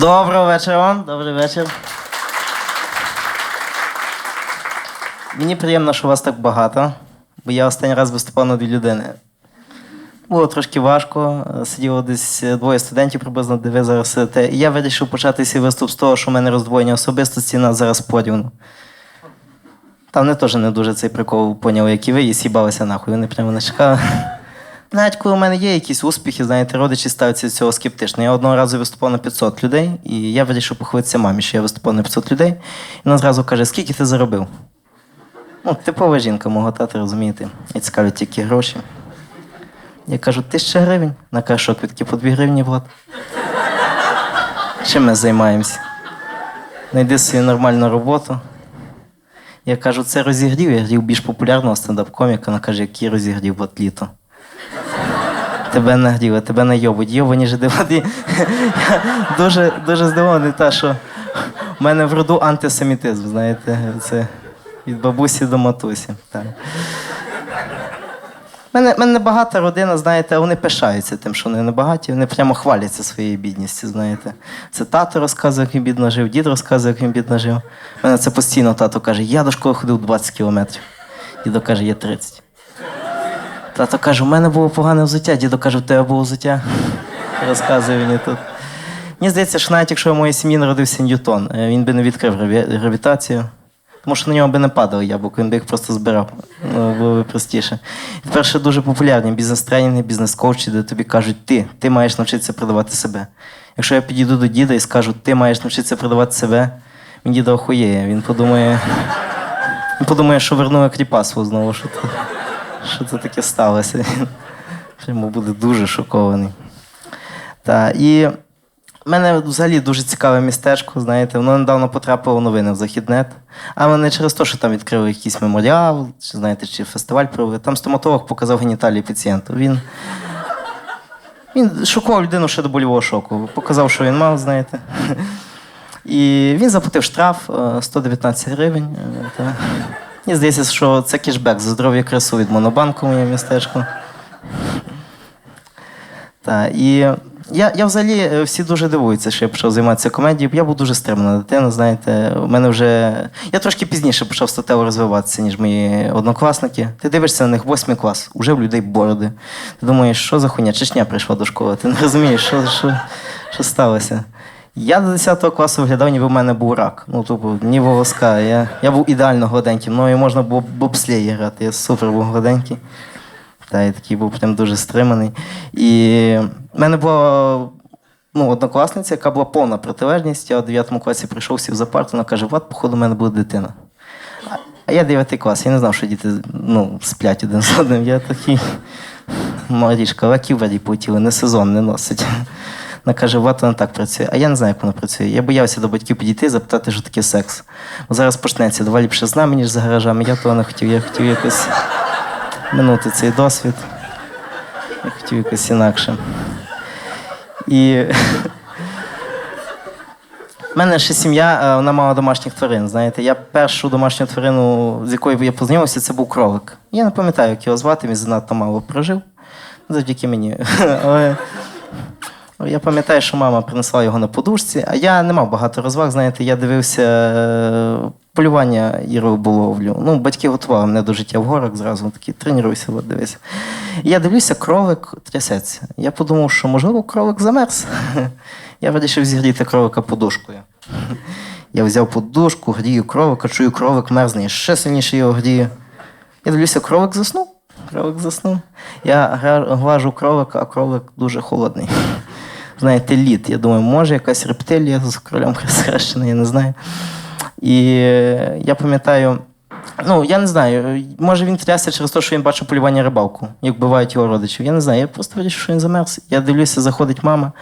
Доброго вечора вам, добрий вечір. Мені приємно, що вас так багато, бо я останній раз виступав на дві людини. Було трошки важко. Сиділо десь двоє студентів приблизно, де ви зараз сидите. І я вирішив почати свій виступ з того, що в мене роздвоєння особистості нас зараз порівну. Там вони теж не дуже цей прикол поняли, як і ви, і сібалися нахуй. Вони прямо не чекали. Навіть коли в мене є якісь успіхи, знаєте, родичі ставляться до цього скептично. Я одного разу виступав на 500 людей, і я вирішив похвалитися мамі, що я виступав на 500 людей. І вона зразу каже, скільки ти заробив? Ну, типова жінка мого тата, розумієте, і цікавлять тільки гроші. Я кажу, тисяча гривень. Вона каже, квитки по 2 гривні, Влад. Чим ми займаємося? Найди собі нормальну роботу. Я кажу, це розігрів, я грів більш популярного стендап-коміка. Вона каже, який розігрів от літо. Тебе нагріли, тебе найобуть. Йобані ж диваді. Дуже, дуже здивований, та, що в мене в роду антисемітизм, знаєте, це від бабусі до матусі. Так. Мене, мене багата родина, знаєте, вони пишаються тим, що вони небагаті, вони прямо хваляться своєю бідністю, знаєте. Це тато розказує, як він бідно жив, дід розказує, як він бідно жив. У мене це постійно тато каже, я до школи ходив 20 кілометрів. Дідо каже, є 30. Тато каже, у мене було погане взуття, дідо каже, в тебе було взуття. Розказує мені тут. Мені здається, що навіть якщо в моїй сім'ї народився Ньютон, е, він би не відкрив гравітацію, тому що на нього би не падало яблуко, він би їх просто збирав. Ну, Було б простіше. Тепер ще дуже популярні бізнес-тренінги, бізнес-коучі, де тобі кажуть, ти, ти маєш навчитися продавати себе. Якщо я підійду до діда і скажу, ти маєш навчитися продавати себе, він діда охуєє. Він подумає, він подумає, що вернули кріпасу знову, що що це таке сталося. Прямо буде дуже шокований. Та, і в мене взагалі дуже цікаве містечко, знаєте, воно недавно потрапило новини в Західнет. А вони через те, що там відкрили якийсь меморіал, чи знаєте, чи фестиваль провели. Там стоматолог показав геніталії пацієнту. Він, він шокував людину ще до больового шоку. Показав, що він мав, знаєте. І він заплатив штраф е, 119 гривень. е, Та. Мені здається, що це кешбек за здоров'я красу від Монобанку моє містечко. Та, і я, я взагалі е, всі дуже дивуються, що я почав займатися комедією. Я був дуже стримана дитина, знаєте. У мене вже. Я трошки пізніше почав статево розвиватися, ніж мої однокласники. Ти дивишся на них восьмий клас, уже в людей бороди. Ти думаєш, що за хуйня? Чечня прийшла до школи. Ти не розумієш, що, що, що сталося. Я до 10 класу виглядав, ніби в мене був рак. Ну, тупо, ні волоска. Я, я був ідеально гладеньким. Мною можна було бобслеї грати. Я супер був гладенький. Та, я такий був прям дуже стриманий. І в мене була ну, однокласниця, яка була повна протилежність. Я у 9 класі прийшов, сів за парту, вона каже, от, походу, у мене буде дитина. А- я 9 клас, я не знав, що діти ну, сплять один з одним. Я такий Марічка, лаків воді полетіли, не сезон, не носить. Вона каже, от вона так працює. А я не знаю, як вона працює. Я боявся до батьків підійти, і запитати, що таке секс. Бо зараз почнеться, давай ліпше з нами, ніж за гаражами. Я того не хотів, я хотів якось минути цей досвід. Я хотів якось інакше. І в мене ще сім'я, е, вона мала домашніх тварин. Знаєте, я першу домашню тварину, з якою я познайомився, це був кролик. Я не пам'ятаю, як його звати, він занадто мало прожив. Завдяки мені. я пам'ятаю, що мама принесла його на подушці, а я не мав багато розваг. Знаєте, я дивився е, полювання і риболовлю. Ну, батьки готували мене до життя в горах зразу такі, тренуйся, от дивися. Я дивлюся, кролик трясеться. Я подумав, що можливо кролик замерз. Я вирішив зігріти кролика подушкою. Я взяв подушку, грію кролика, чую, кролик мерзне, і ще сильніше його грію. Я дивлюся, кролик заснув. Кролик заснув. Я глажу кролика, а кролик дуже холодний. Знаєте, лід. Я думаю, може якась рептилія з кролем схрещена, я не знаю. І я пам'ятаю, ну я не знаю, може він трясся через те, що він бачив полювання рибалку, як вбивають його родичів. Я не знаю. Я просто вирішив, що він замерз. Я дивлюся, заходить мама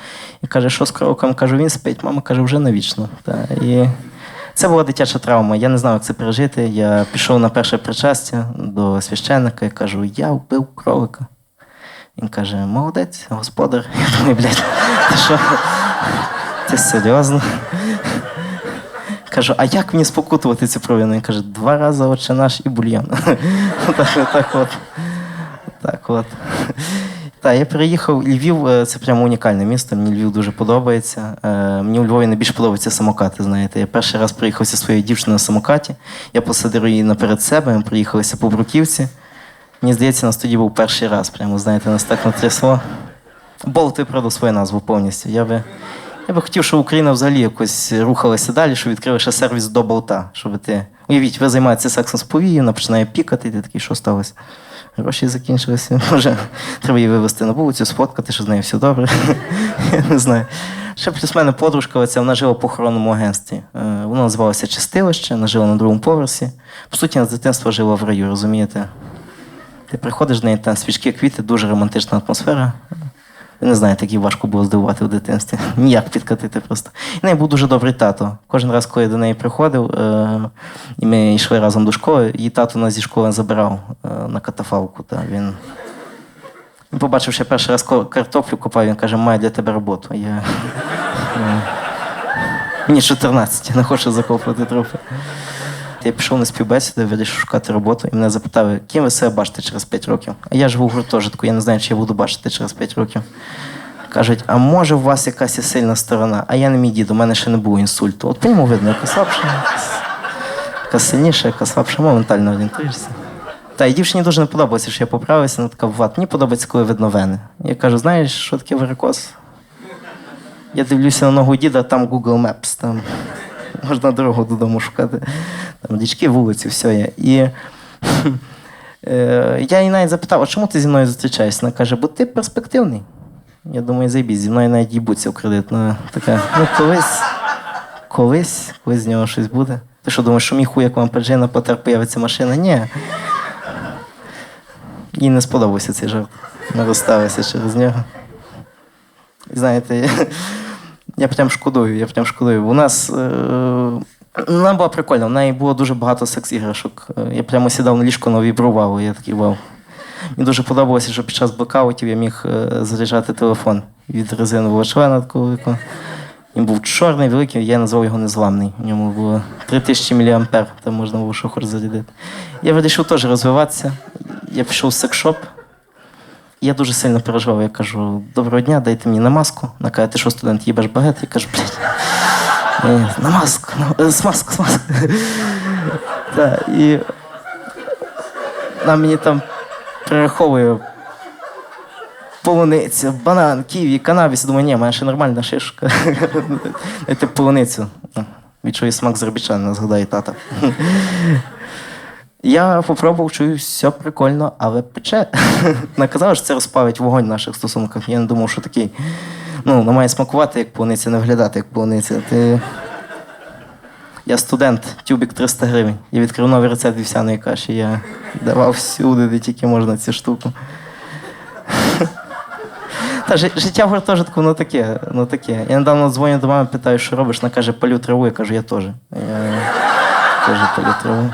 і каже, що з кроликом? Кажу, він спить. Мама каже, вже навічно. Та, і це була дитяча травма. Я не знав, як це пережити. Я пішов на перше причастя до священника і кажу, я вбив кролика. Він каже, молодець, господар. Я думаю, блядь, ти що? Ти серйозно? Кажу, а як мені спокутувати цю провину? Він каже, два рази отче наш і бульйон. так, так от. Так от. Так, я переїхав. Львів е, це прямо унікальне місто. Мені Львів дуже подобається. Е, Мені у Львові найбільше подобаються самокати. Знаєте, я перший раз приїхав зі своєю дівчиною на самокаті. Я посадив її наперед себе. Ми приїхалися по Бруківці. Мені здається, нас тоді був перший раз. Прямо знаєте, нас так натрясло. Болт виправдав свою назву повністю. Я би, я би хотів, щоб Україна взагалі якось рухалася далі, щоб відкрили ще сервіс до болта. Щоб ти. Уявіть, ви займаєтеся сексом з повією, вона починає пікати, і ти такий, що сталося? Гроші закінчилися. Може, треба її вивезти на вулицю, сфоткати, що з нею все добре. Я не знаю. Ще плюс мене подружка, оця, вона жила в похоронному агентстві. Е, Вона називалася Чистилище, вона жила на другому поверсі. По суті, вона з дитинства жила в раю, розумієте? Ти приходиш до неї, там свічки, квіти, дуже романтична атмосфера. Не знаєте, як її важко було здивувати в дитинстві. Ніяк підкатити просто. І в неї був дуже добрий тато. Кожен раз, коли я до неї приходив, е- і ми йшли разом до школи, її тато нас зі школи забирав е- на катафалку. Та. Він... він побачив, що я перший раз картоплю копав, він каже, маю для тебе роботу. Я... Мені 14, я не хочу закопувати трупи. Я пішов на співбесіду, вирішив шукати роботу, і мене запитали, ким ви себе бачите через 5 років. А я живу в гуртожитку, я не знаю, чи я буду бачити через 5 років. Кажуть, а може у вас якась є сильна сторона? А я не мій дід, у мене ще не було інсульту. От по ньому видно, яка слабша, яка сильніша, яка слабша, моментально орієнтуєшся. Та і дівчині дуже не подобається, що я поправився, вона така ват. Мені подобається, коли видно вени. Я кажу, знаєш, що таке варикоз? Я дивлюся на ногу діда, там Google Maps, там можна дорогу додому шукати. Річки, вулиці, все є. І е, я її навіть запитав, а чому ти зі мною зустрічаєшся? Вона каже, бо ти перспективний. Я думаю, зайбіть, зі мною навіть їбуться в кредит. Ну, така, ну колись, колись, колись з нього щось буде. Ти що думаєш, що мій хуй, як вам Паджина потер, появиться машина? Ні. Їй не сподобався цей жарт. Ми розсталися через нього. Знаєте, я прям шкодую, я прям шкодую. У нас. Е, вона була прикольна, в неї було дуже багато секс-іграшок. Е, Я прямо сідав на ліжко, вона вібрувало, я такий вау. Мені дуже подобалося, що під час блокаутів я міг е, заряджати телефон від резинового члена такого. Він був чорний, великий, я назвав його незламний. У ньому було 3000 мА, там можна було що хоч зарядити. Я вирішив теж розвиватися. Я пішов в секшоп. Я дуже сильно переживав. Я кажу, доброго дня, дайте мені намазку. Вона каже, ти що, студент, їбеш багет? Я кажу, блядь. Намазку, на- е, смазку, смазку. Так, і вона мені там перераховує полуниця, банан, ківі, канабіс. Думаю, ні, мене ще нормальна шишка. Дайте полуницю. Відчую смак заробітчанина, згадає тата. Я попробував, чую, все прикольно, але пече. Наказав, що це розпавить вогонь в наших стосунках. Я не думав, що такий. Ну, вона має смакувати як полуниця, не виглядати як полуниця. Ти... Я студент, тюбік 300 гривень. Я відкрив новий рецепт вівсяної каші. Я давав всюди, де тільки можна цю штуку. Та життя в гуртожитку, воно таке, ну таке. Я недавно дзвоню до мами, питаю, що робиш. Вона каже, палю траву. Я кажу, я теж. Я теж палю траву.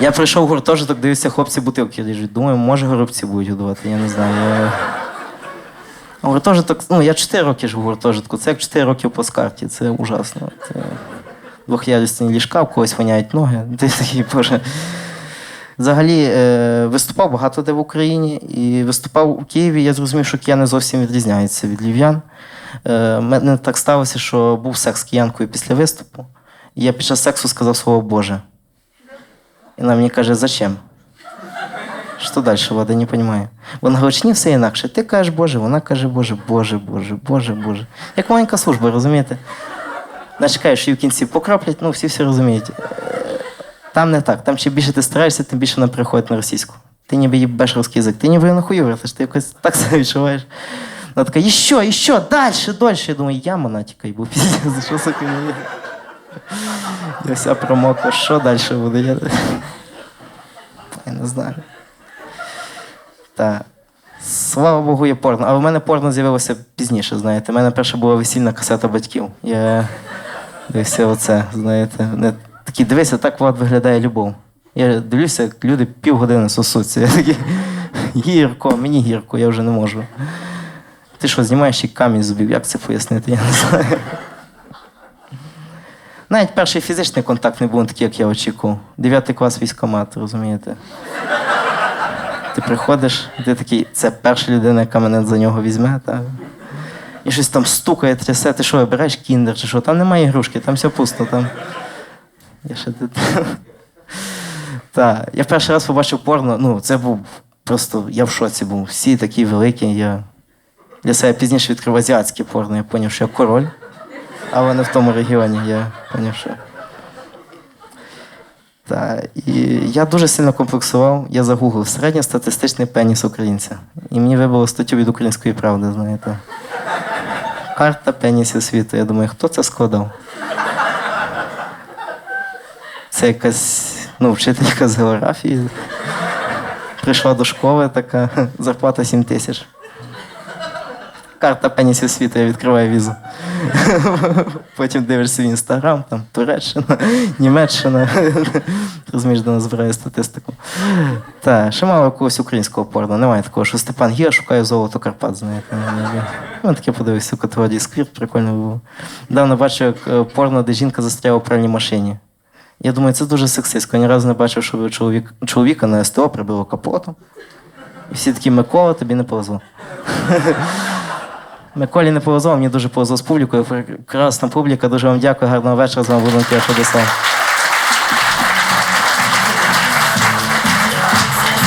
Я прийшов в гуртожиток, дивився, хлопці бутилки ріжуть. Думаю, може горобці будуть годувати, я не знаю. Я... Гуртожиток, ну я 4 роки живу в гуртожитку, це як 4 роки в плацкарті, це ужасно. Це... Двох'ярусні ліжка, в когось воняють ноги. Ти такий, боже. Взагалі е, виступав багато де в Україні і виступав у Києві. Я зрозумів, що кияни зовсім відрізняються від львів'ян. Е, мене так сталося, що був секс з киянкою після виступу. І я під час сексу сказав слово Боже. І вона мені каже, зачем? Що далі, Влада, не розумію. Вона говорить, ні, все інакше. Ти кажеш Боже, вона каже Боже, Боже, Боже, Боже, Боже. Як маленька служба, розумієте? Чекає, що її в кінці покроплять, ну всі все розуміють. Там не так. Там чим більше ти стараєшся, тим більше вона переходить на російську. Ти ніби їбеш русський язик. Ти ніби на хую вертиш, ти якось так себе відчуваєш. Вона така, іще, іще, далі, далі. Я думаю, я монатіка, бо піздець, за що є? Я вся промокла, що далі буде? Я, я не знаю. Так. Слава Богу, є порно. А в мене порно з'явилося пізніше, знаєте. У мене перша була весільна касета батьків. Я дивився оце, знаєте. Вони такі, дивися, так Влад виглядає любов. Я дивлюся, як люди півгодини сосуться. Я такий, гірко, мені гірко, я вже не можу. Ти що, знімаєш і камінь зубів? Як це пояснити? Я не знаю. Навіть перший фізичний контакт не був такий, як я очікував. Дев'ятий клас військомат, розумієте? Ти приходиш, ти такий, це перша людина, яка мене за нього візьме. Та... І щось там стукає, трясе, ти що, обираєш кіндер чи що? Там немає ігрушки, там все пусто. Там... Я ще. Так, я перший раз побачив порно, ну, це був просто, я в шоці був. Всі такі великі. Я для себе пізніше відкрив азіатське порно, я зрозумів, що я король, але не в тому регіоні, я зрозумів, що. Так, і я дуже сильно комплексував, я загуглив середньостатистичний пеніс українця. І мені вибило статтю від української правди, знаєте. Карта пенісів світу. Я думаю, хто це складав? Це якась ну, вчителька з географії. Прийшла до школи, така зарплата 7 тисяч. Карта пенісів світу, я відкриваю візу. Потім дивишся в інстаграм, там Туреччина, Німеччина. Розумієш, де збирає статистику. Так, ще мало якогось українського порно. Немає такого, що Степан Гіра шукає золото Карпат, знаєте. Ну, таке подивився у категорії сквірт, прикольно було. Давно бачив як, е, порно, де жінка застряла в пральній машині. Я думаю, це дуже сексистсько. Ні разу не бачив, щоб чоловік, чоловіка на СТО прибило капотом. І всі такі, Микола, тобі не повезло. Миколі не повезло, мені дуже повезло з публікою. Прекрасна публіка, дуже вам дякую, гарного вечора. З вами був Дмитро Шадислав.